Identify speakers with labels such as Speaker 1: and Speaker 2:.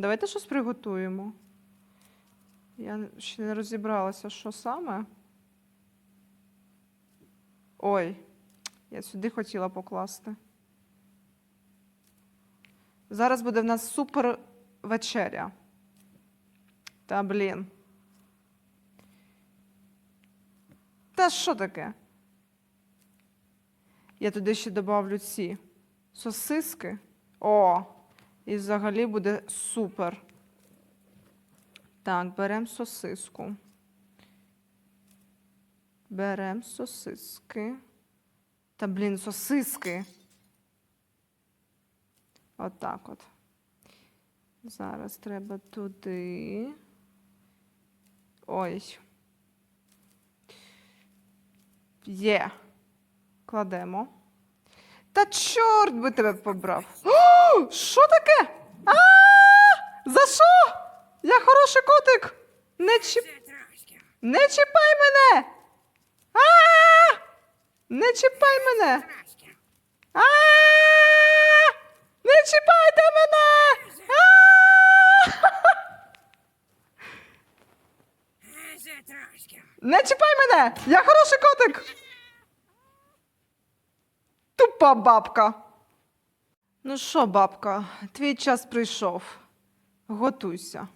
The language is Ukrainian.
Speaker 1: Давайте щось приготуємо. Я ще не розібралася, що саме. Ой, я сюди хотіла покласти. Зараз буде в нас супер вечеря. Та блін. Та що таке? Я туди ще добавлю ці сосиски. О! І взагалі буде супер. Так, беремо сосиску. Беремо сосиски. Та, блін, сосиски. Отак от. Зараз треба туди. Ой. Є. Кладемо. Та чорт би тебе побрав. О, що таке? А! За що? Я хороший котик. Не, чіп... Не чіпай мене. А! Не чіпай мене. А! Не чіпайте мене. Не чіпай мене! Я хороший котик! Тупа бабка. Ну що, бабка, твій час прийшов. Готуйся.